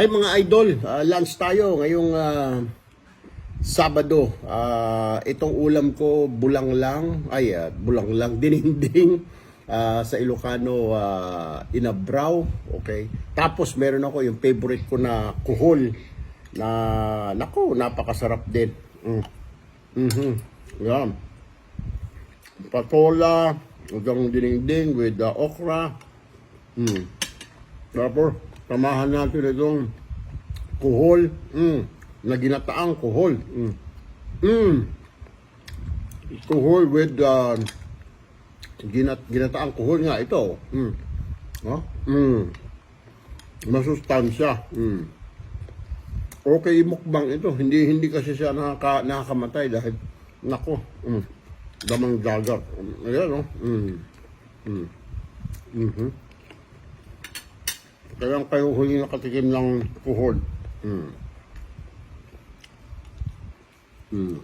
Ay mga idol, ah, lunch tayo ngayong ah, Sabado. Ah, itong ulam ko bulang lang, ay ah, bulang lang dininding ah, sa Ilocano ah, inabraw, okay? Tapos meron ako yung favorite ko na kuhol na nako, napakasarap din. Mm. Mhm. Yan. Patola, hanggang dininding with the okra. Mm. Tapos, samahan natin itong kuhol. Mm. Na ginataang kuhol. Mm. Mm. Kuhol with uh, ginat ginataang kuhol nga ito. Mm. Oh? Mm. Masustansya. Mm. Okay mukbang ito. Hindi hindi kasi siya nakaka, nakakamatay dahil nako. Mm. Damang dagat. Ayan oh. Mm. Mm. Mhm. Kaya kayo huli nakatikim ng kuhol. Mm. Mm.